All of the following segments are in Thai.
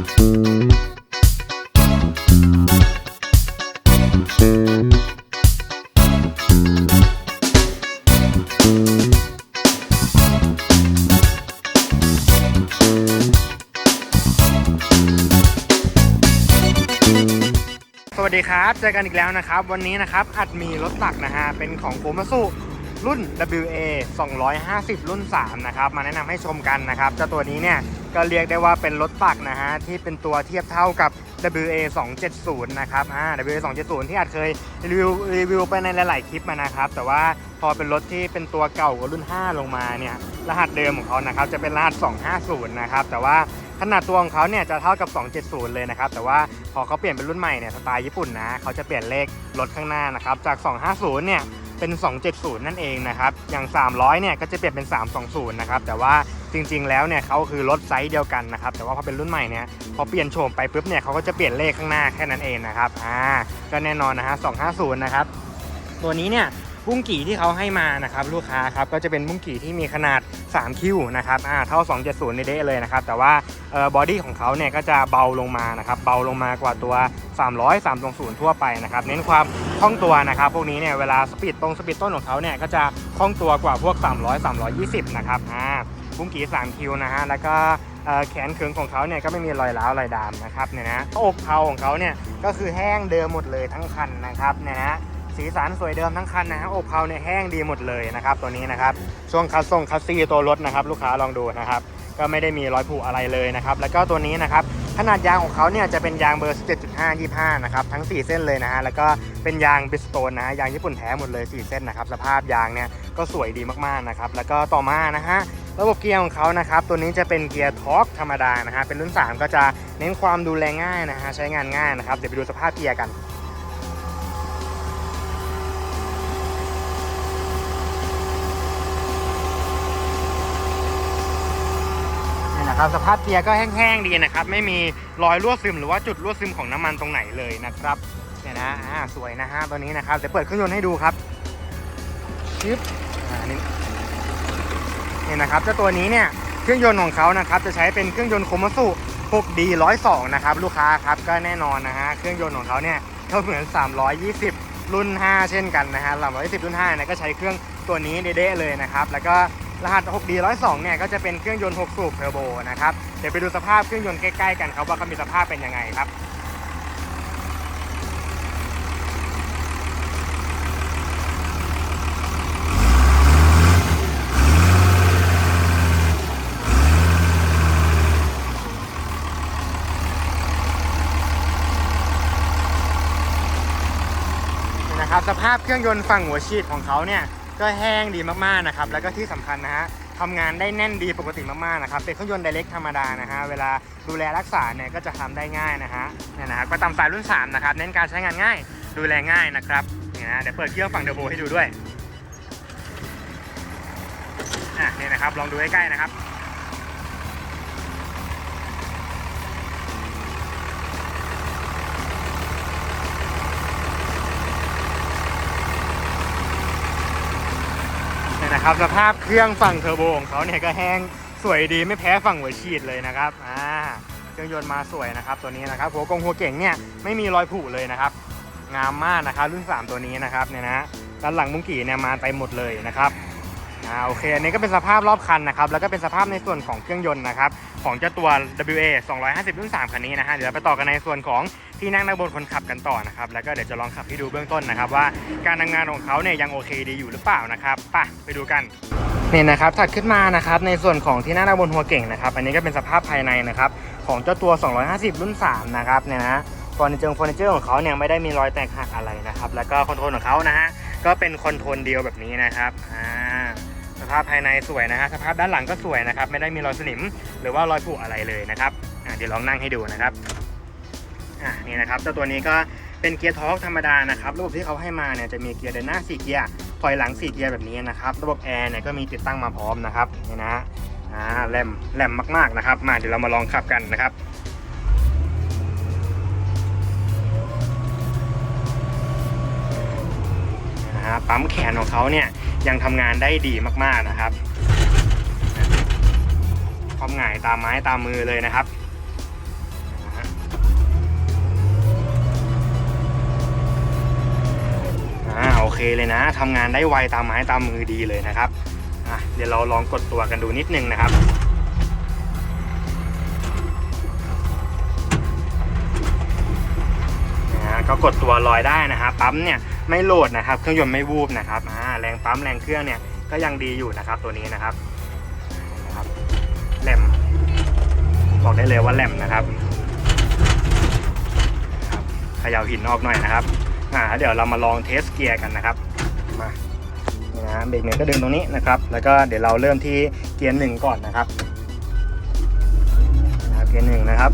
สวัสดีครับ เจอกันอีกแล้วนะครับ วันนี้นะครับ อัดมีรถตักนะฮะ เป็นของโ o มาสุรุ่น WA 250 รุ่น 3 นะครับ มาแนะนำให้ชมกันนะครับ เจ้าตัวนี้เนี่ย ก็เรียกได้ว่าเป็นรถตักนะฮะที่เป็นตัวเทียบเท่ากับ WA 270นะครับอ่า WA 270ที่อาจเคยรีวิวรีวิวไปในหลายๆคลิปมานะครับ แต่ว่าพอเป็นรถที่เป็นตัวเก่ากว่ารุ่น 5 ลงมาเนี่ยรหัสเดิมของเขานะครับจะเป็นรหัส 250 นะครับแต่ว่าขนาดตัวของเขาเนี่ยจะเท่ากับ 270 เลยนะครับ แต่ว่าพอเขาเปลี่ยนเป็นรุ่นใหม่เนี่ยสไตล์ญี่ปุ่นนะเขาจะเปลี่ยนเลขรถข้างหน้านะครับจาก 250 เนี่ย เป็น 270 นั่นเองนะครับอย่าง 300 เนี่ยก็จะเปลี่ยนเป็น 320 นะครับแต่ว่าจริงๆ แล้วเนี่ยเขาคือรถไซส์เดียวกันนะครับแต่ว่าพอเป็นรุ่นใหม่เนี่ยพอเปลี่ยนโฉมไปปุ๊บเนี่ยเขาก็จะเปลี่ยนเลขข้างหน้าแค่นั้นเองนะครับอ่าก็แน่นอนนะฮะ250 นะครับตัวนี้เนี่ย บุ้งกี่ที่เขาให้มานะครับลูกค้าครับก็จะเป็นบุ้งกี่ที่มีขนาด 3 คิวนะครับอ่าเท่า 270ในเดเลยนะครับแต่ว่าเอ่อบอดี้ของเขาเนี่ยก็จะเบาลงมานะครับเบาลงมากว่าตัว 300 320ทั่วไปนะครับเน้นความคล่องตัวนะครับพวกนี้เนี่ยเวลาสปีดตรงสปีดต้นของเขาเนี่ยก็จะคล่องตัวกว่าพวก 300 320นะครับอ่าบุ้งกี่3คิวนะฮะแล้วก็แขนเคืงของเขาเนี่ยก็ไม่มีรอยร้าวรอยดามนะครับเนี่ยนะอกเพาของเขาเนี่ยก็คือแห้งเดิมหมดเลยทั้งคันนะครับเนี่ยนะ สีสันสวยเดิมทั้งคันนะฮะอกเพลาเนี่ยแห้งดีหมดเลยนะครับตัวนี้นะครับช่วงคัสซงคัสซีตัวรถนะครับลูกค้าลองดูนะครับก็ไม่ได้มีรอยผุอะไรเลยนะครับแล้วก็ตัวนี้นะครับขนาดยางของเขาเนี่ยจะเป็นยางเบอร์ 17.5 25 นะครับทั้ง 4 เส้นเลยนะฮะแล้วก็เป็นยางบิสโตนนะฮะยางญี่ปุ่นแท้หมดเลย 4 เส้นนะครับสภาพยางเนี่ยก็สวยดีมากๆนะครับแล้วก็ต่อมานะฮะระบบเกียร์ของเขานะครับตัวนี้จะเป็นเกียร์ทอร์กธรรมดานะฮะเป็นรุ่น 3 ก็จะเน้นความดูแลง่ายนะฮะใช้งานง่ายนะครับเดี๋ยวไปดูสภาพเกียร์กัน ครับสภาพเกียร์ก็แห้งๆดีนะครับ ไม่มีรอยรั่วซึมหรือว่าจุดรั่วซึมของน้ำมันตรงไหนเลยนะครับเนี่ยนะอ่าสวยนะฮะตัวนี้นะครับเดี๋ยวเปิดเครื่องยนต์ให้ดูครับชึบอ่านี่นี่นะครับเจ้าตัวนี้เนี่ยเครื่องยนต์ของเขานะครับจะใช้เป็นเครื่องยนต์โคมัสุ 6D 102นะครับลูกค้าครับก็แน่นอนนะฮะเครื่องยนต์ของเขาเนี่ยก็เหมือน 320 รุ่น 5 เช่นกันนะฮะ320 รุ่น5เนี่ยก็ใช้เครื่องตัวนี้เด้ๆเลยนะครับแล้วก็ รหัส 6D 102 เนี่ยก็จะเป็นเครื่องยนต์ 6 สูบเทอร์โบนะครับ เดี๋ยวไปดูสภาพเครื่องยนต์ใกล้ ๆ กันครับว่าเขามีสภาพเป็นยังไงครับนะครับสภาพเครื่องยนต์ฝั่งหัวฉีดของเขาเนี่ย ก็แห้งดีมากๆนะครับ แล้วก็ที่สำคัญนะฮะทำงานได้แน่นดีปกติมากๆนะครับ เป็นเครื่องยนต์ไดเรกธรรมดานะฮะ เวลาดูแลรักษาเนี่ยก็จะทำได้ง่ายนะฮะเนี่ยนะครับก็ตามสายรุ่น 3 นะครับ เน้นการใช้งานง่าย ดูแลง่ายนะครับเนี่ยนะเดี๋ยวเปิดเครื่องฝั่งเดอร์โบให้ดูด้วย อะเนี่ยนะครับ ลองดูใกล้ๆนะครับ นะครับสภาพเครื่องฝั่งเทอร์โบของเขาเนี่ยก็แห้งสวยดีไม่แพ้ฝั่งหัวฉีดเลยนะครับอ่าเครื่องยนต์มาสวยนะครับตัวนี้นะครับหัวกงหัวเก่งเนี่ยไม่มีรอยผุเลยนะครับงามมากนะครับรุ่น 3 ตัวนี้นะครับเนี่ยนะด้านหลังมุ้งกี่เนี่ยมาเต็มหมดเลยนะครับ อ่าโอเคอันนี้ก็เป็นสภาพรอบคันนะครับแล้วก็เป็นสภาพในส่วนของเครื่องยนต์นะครับของเจ้าตัว WA 250 รุ่น 3 คันนี้นะฮะเดี๋ยวเราไปต่อกันในส่วนของที่นั่งด้านบนคนขับกันต่อนะครับแล้วก็เดี๋ยวจะลองขับให้ดูเบื้องต้นนะครับ ว่าการทำงานของเขาเนี่ยยังโอเคดีอยู่หรือเปล่านะครับไปไปดูกันเนี่ยนะครับถัดขึ้นมานะครับในส่วนของที่นั่งด้านบนหัวเก่งนะครับอันนี้ก็เป็นสภาพภายในนะครับของเจ้าตัว 250 รุ่น 3 นะครับเนี่ยนะเฟอร์นิเจอร์เฟอร์นิเจอร์ของเขาเนี่ยไม่ได้มีรอยแตกหักอะไรนะครับแล้วก็คอนโทรลของเขานะฮะก็เป็นคอนโทรลเดียวแบบนี้นะครับอ่า ภาพภายในสวยนะฮะสภาพด้านหลังก็สวยนะครับ ไม่ได้มีรอยสนิมหรือว่ารอยผุอะไรเลยนะครับเดี๋ยวลองนั่งให้ดูนะครับอ่านี่นะครับเจ้าตัวนี้ก็เป็นเกียร์ทอร์กธรรมดานะครับระบบที่เขาให้มาเนี่ยจะมีเกียร์เดินหน้า4เกียร์ถอยหลัง4เกียร์แบบนี้นะครับระบบแอร์เนี่ยก็มีติดตั้งมาพร้อมนะครับนี่นะอ่าแหลมแหลมมากๆนะครับ มาเดี๋ยวเรามาลองขับกันนะครับ ปั๊มแขนของเขาเนี่ยยังทำงานได้ดีมากๆนะครับความหงายตามไม้ตามมือเลยนะครับโอเคเลยนะทำงานได้ไวตามไม้ตามมือดีเลยนะครับเดี๋ยวเราลองกดตัวกันดูนิดนึงนะครับก็กดตัวลอยได้นะฮะปั๊มเนี่ย ไม่โหลดนะครับ เครื่องยนต์ไม่วูบนะครับอ่าแรงปั๊มแรงเครื่องเนี่ยก็ยังดีอยู่นะครับตัวนี้นะครับนะครับแหลมบอกได้เลยว่าแหลมนะครับครับเขย่าหินออกหน่อยนะครับอ่าเดี๋ยวเรามาลองเทสเกียร์กันนะครับมานะเบรกเนี่ยก็ดึงตรงนี้นะครับ แล้วก็เดี๋ยวเราเริ่มที่เกียร์หนึ่งก่อนนะครับเกียร์หนึ่งนะครับ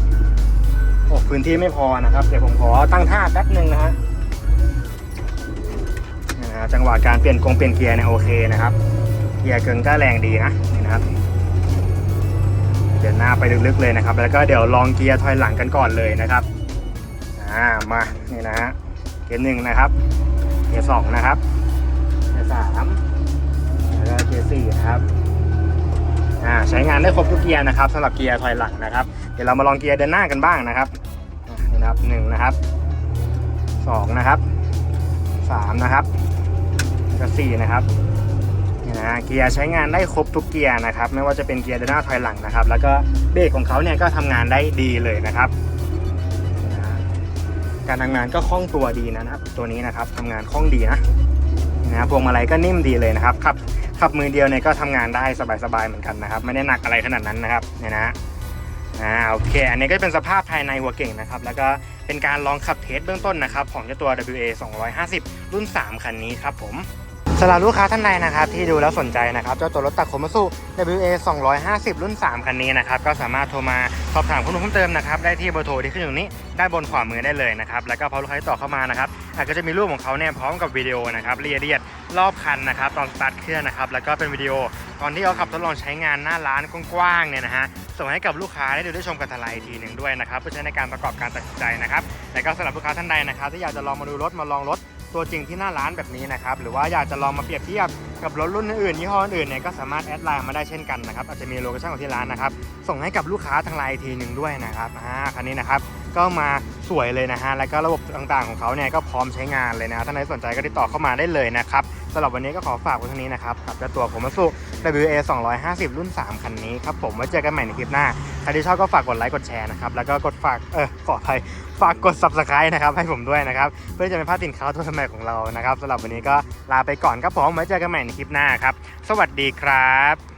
โอ้พื้นที่ไม่พอนะครับ เดี๋ยวผมขอตั้งท่าแป๊บหนึ่งนะฮะ จังหวะการเปลี่ยนกงเปลี่ยนเกียร์เนี่ยโอเคนะครับ เกียร์เกินก็แรงดีนะนี่นะครับ เดี๋ยวหน้าไปลึกๆเลยนะครับ แล้วก็เดี๋ยวลองเกียร์ถอยหลังกันก่อนเลยนะครับ อ่า มานี่นะฮะ เกียร์หนึ่งนะครับ เกียร์สองนะครับ เกียร์สามแล้วก็เกียร์สี่นะครับอ่าใช้งานได้ครบทุกเกียร์นะครับสำหรับเกียร์ถอยหลังนะครับ เดี๋ยวเรามาลองเกียร์เดินหน้ากันบ้างนะครับนี่นะครับหนึ่งนะครับสองนะครับสามนะครับ สี่นะครับนี่นะเกียร์ใช้งานได้ครบทุกเกียร์นะครับไม่ว่าจะเป็นเกียร์เดินหน้าถอยหลังนะครับ แล้วก็เบรกของเขาเนี่ยก็ทำงานได้ดีเลยนะครับ การทำงานก็คล่องตัวดีนะครับ ตัวนี้นะครับทำงานคล่องดีนะนะพวงมาลัยก็นิ่มดีเลยนะครับขับขับมือเดียวเนี่ยก็ทำงานได้สบายๆเหมือนกันนะครับ ไม่ได้หนักอะไรขนาดนั้นนะครับเนี่ยนะอ่าโอเค อันนี้ก็เป็นสภาพภายในหัวเก่งนะครับ แล้วก็เป็นการลองขับเทสเบื้องต้นนะครับ ของเจ้าตัว WA 250 รุ่น 3 คันนี้ครับผม สำหรับลูกค้าท่านใดนะครับที่ดูแล้วสนใจนะครับเจ้าตัวรถตักโคมัสุ WA 250 รุ่น 3 คันนี้นะครับก็สามารถโทรมาสอบถามข้อมูลเพิ่มเติมนะครับได้ที่เบอร์โทรที่ขึ้นอยู่นี้ด้านบนขวามือได้เลยนะครับแล้วก็พอลูกค้าติดต่อเข้ามานะครับอาจก็จะมีรูปของเขาเนี่ยพร้อมกับวิดีโอนะครับละเอียดรอบคันนะครับตอนสตาร์ทเครื่องนะครับแล้วก็เป็นวิดีโอตอนที่เขาขับทดลองใช้งานหน้าร้านกว้างๆเนี่ยนะฮะส่งให้กับลูกค้าได้ดูได้ชมกันทลายอีกทีหนึ่งด้วยนะครับเพื่อใช้ในการประกอบการตัดสินใจนะครับและก็สำหรับลูกค้าท่านใดนะครับที่อยากจะลองมาดูรถมาลองรถ ตัวจริงที่หน้าร้านแบบนี้นะครับ หรือว่าอยากจะลองมาเปรียบเทียบกับรถรุ่นอื่นยี่ห้ออื่นเนี่ยก็สามารถแอดไลน์มาได้เช่นกันนะครับอาจจะมีโลเคชั่นของที่ร้านนะครับส่งให้กับลูกค้าทางไลน์ทีหนึ่งด้วยนะครับอ่าคันนี้นะครับก็มา สวยเลยนะฮะ แล้วก็ระบบต่างๆของเขาเนี่ยก็พร้อมใช้งานเลยนะท่านใดสนใจก็ติดต่อเข้ามาได้เลยนะครับสำหรับวันนี้ก็ขอฝากไว้เท่านี้นะครับกับเจ้าตัวผมมาสุ WA 250 รุ่น 3 คันนี้ครับผมไว้เจอกันใหม่ในคลิปหน้า ใครที่ชอบก็ฝากกดไลค์กดแชร์นะครับ แล้วก็กดฝาก เออขออภัยฝากกด subscribe นะครับให้ผมด้วยนะครับ เพื่อจะไม่พลาดสินค้าตัวใหม่ของเรานะครับสำหรับวันนี้ก็ลาไปก่อนครับผมไว้เจอกันใหม่ในคลิปหน้าครับ สวัสดีครับ